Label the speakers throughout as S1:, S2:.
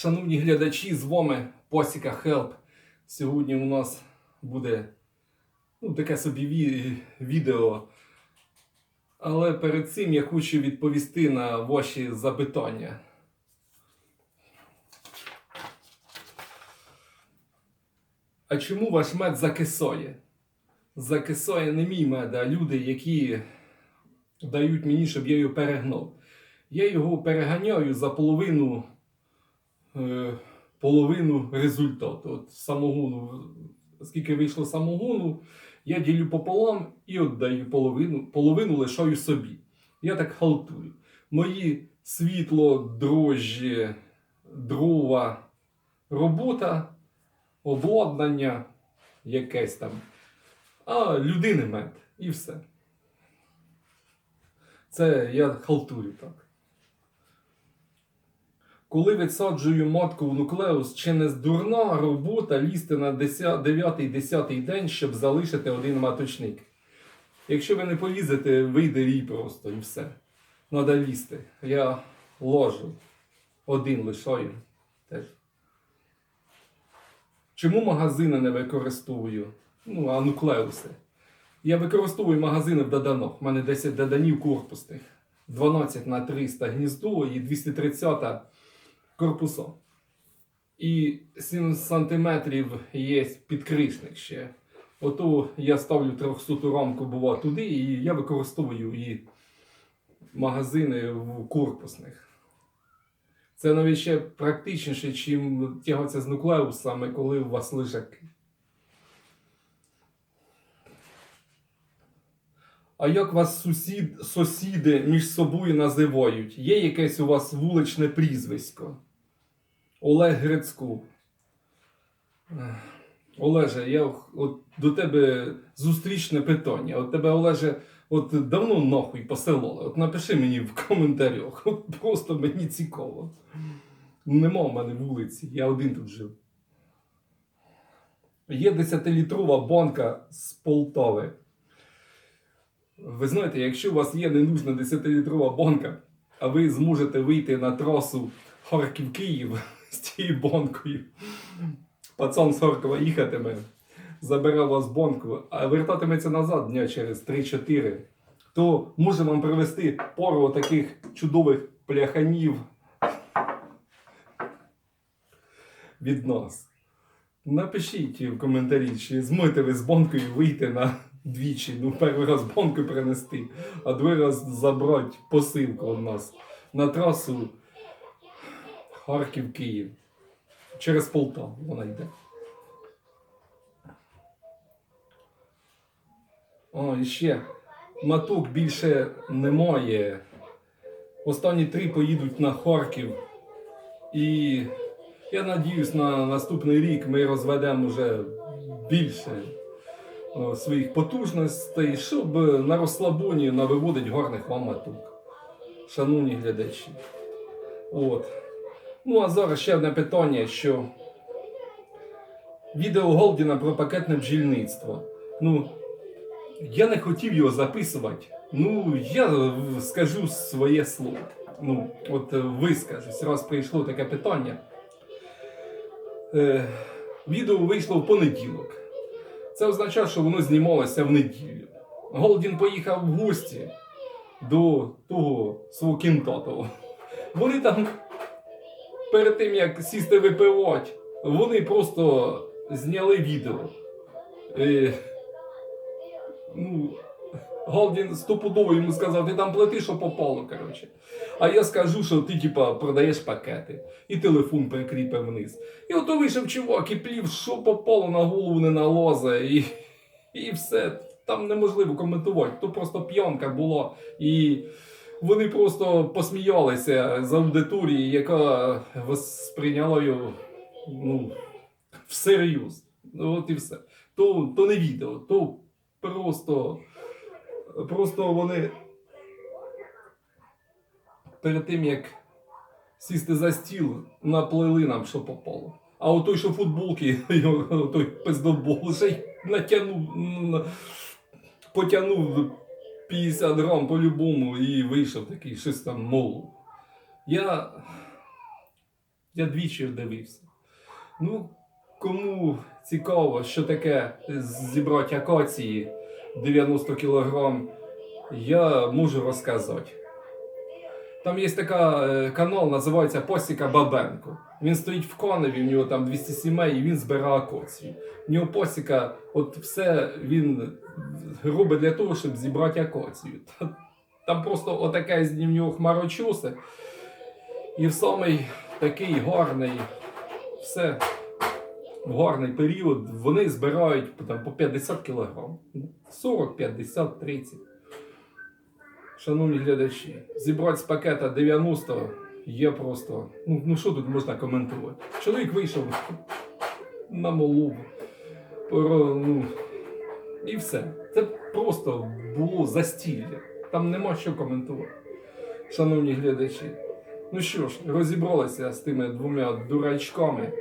S1: Шановні глядачі, з вами Посіка Хелп. Сьогодні у нас буде ну, таке собі ві- відео. Але перед цим я хочу відповісти на ваші запитання. А чому ваш мед закисає? Закисає не мій мед, а люди, які дають мені, щоб я його перегнав. Я його переганяю за половину, е, половину результату. От самогону, скільки вийшло самогону, я ділю пополам і віддаю половину, половину лишаю собі. Я так халтую. Мої світло, дрожжі, дрова, робота, обладнання якесь там, а людини мед і все. Це я халтую так. Коли відсаджую матку в нуклеус, чи не здурна робота лізти на 9-10 день, щоб залишити один маточник? Якщо ви не полізете, вийде рій просто і все. Надо лізти. Я ложу. Один лишаю теж. Чому магазини не використовую? Ну, а нуклеуси. Я використовую магазини в доданок. У мене 10 доданів корпусних. 12 на 300 гніздо і 230 корпуса. І 7 сантиметрів є підкришник ще. Ото я ставлю 300 рамку бува туди, і я використовую і магазини в корпусних. Це навіть ще практичніше, ніж тягатися з нуклеусами, коли у вас лежаки. А як вас сусід, сусіди між собою називають? Є якесь у вас вуличне прізвисько? Олег Грицько. Олеже, я от до тебе зустрічне питання. От тебе, Олеже, от давно нахуй поселили. От напиши мені в коментарях. От просто мені цікаво. Нема в мене вулиці, я один тут жив. Є 10-літрова банка з Полтави. Ви знаєте, якщо у вас є ненужна 10-літрова банка, а ви зможете вийти на трасу Харків-Київ з цією банкою, пацан з Харкова їхатиме, забере у вас банку, а вертатиметься назад дня через 3-4, то може вам привезти пару таких чудових пляханів від нас. Напишіть в коментарі, чи зможете ви з банкою вийти на двічі. Ну, перший раз банку принести, а другий раз забрати посилку від нас на трасу Харків-Київ. Через Полтаву вона йде. О, і ще. Маток більше немає. Останні три поїдуть на Харків. І я надіюсь, на наступний рік ми розведемо вже більше о, своїх потужностей, щоб на розслабоні навиводить гарних вам маток. Шановні глядачі. От. Ну а зараз ще одне питання, що відео Голдіна про пакетне бджільництво. Ну, я не хотів його записувати. Ну, я скажу своє слово. Ну, от е, вискажусь, раз прийшло таке питання. Е, відео вийшло в понеділок. Це означає, що воно знімалося в неділю. Голдін поїхав в гості до того свого кінтатого. Вони там перед тим як сісти випивати, вони просто зняли відео. Е, ну, Голдін стопудово йому сказав, ти там плати, що попало, коротше. А я скажу, що ти, типа, продаєш пакети, і телефон прикріпив вниз. І ото вийшов чувак і плів, що попало на голову не налозе, і, і все. Там неможливо коментувати. То просто п'янка була. І вони просто посміялися з аудиторії, яка сприйняла його ну, всерйоз. Ну, От і все. То, то не відео, то просто, просто вони перед тим, як сісти за стіл, наплели нам, що попало. А от той, що футболки, той пиздобол, ще й натягнув, потягнув 50 грам по-любому і вийшов такий щось там молу. Я Я двічі дивився. Ну, кому цікаво, що таке зібрати акації 90 кг, я можу розказати. Там є така е, канал, називається Посіка Бабенко. Він стоїть в Коневі, в нього там 200 сімей, і він збирає акації. В нього посіка, от все він робить для того, щоб зібрати акацію. Та- Там просто отаке з нього хмарочоси. І в самий такий гарний, все в гарний період вони збирають там, по 50 кг. 40, 50, 30. Шановні глядачі, зібрати з пакета 90 є просто. Ну, ну що тут можна коментувати? Чоловік вийшов на. Про, ну, і все. Це просто було застілля. Там нема що коментувати. Шановні глядачі. Ну що ж, розібралися з тими двома дурачками.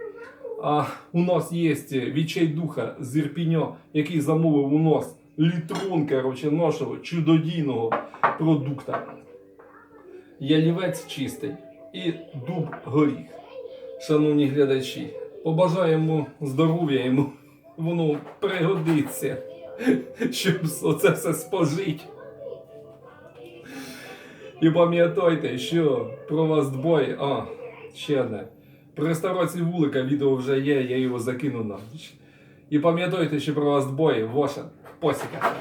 S1: А у нас є відчайдуха з Ірпіньо, який замовив у нас літрон, короче, нашого чудодійного продукта. Ялівець чистий і дуб горіх. Шановні глядачі, побажаємо здоров'я йому, воно пригодиться, щоб оце все спожити. І пам'ятайте, що про вас дбає. А, ще одне. Про реставрацію вулика відео вже є, я його закину на. І пам'ятайте, що про вас дбає ваша посіка.